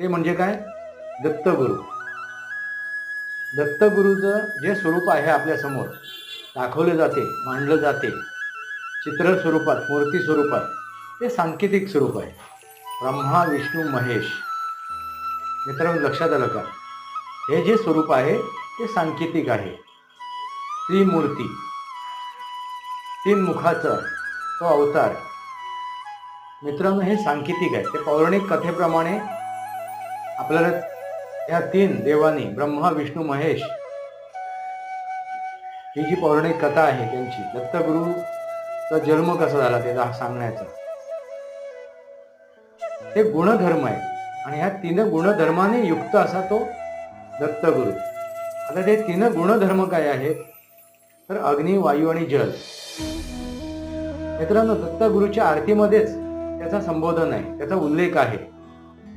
ते म्हणजे काय? दत्तगुरु. दत्तगुरूचं जे स्वरूप आहे आपल्यासमोर दाखवले जाते मांडलं जाते चित्र स्वरूपात मूर्ती स्वरूपात ते सांकेतिक स्वरूप आहे. ब्रह्मा विष्णू महेश. मित्रांनो लक्षात आलं का? हे जे स्वरूप आहे ते सांकेतिक आहे. त्रिमूर्ती. तीन मुखाचा तो अवतार. मित्रांनो हे सांकेतिक आहे. ते पौराणिक कथेप्रमाणे आपल्याला या तीन देवांनी ब्रह्मा विष्णू महेश ही जी पौराणिक कथा आहे त्यांची दत्तगुरूचा जन्म कसा झाला ते सांगण्याचा. ते गुणधर्म आहे आणि ह्या तीन गुणधर्माने युक्त असा तो दत्तगुरु. आता ते तीन गुणधर्म काय आहेत? तर अग्नी वायू आणि जल. मित्रांनो दत्तगुरूच्या आरतीमध्येच त्याचा संबोधन आहे त्याचा उल्लेख आहे.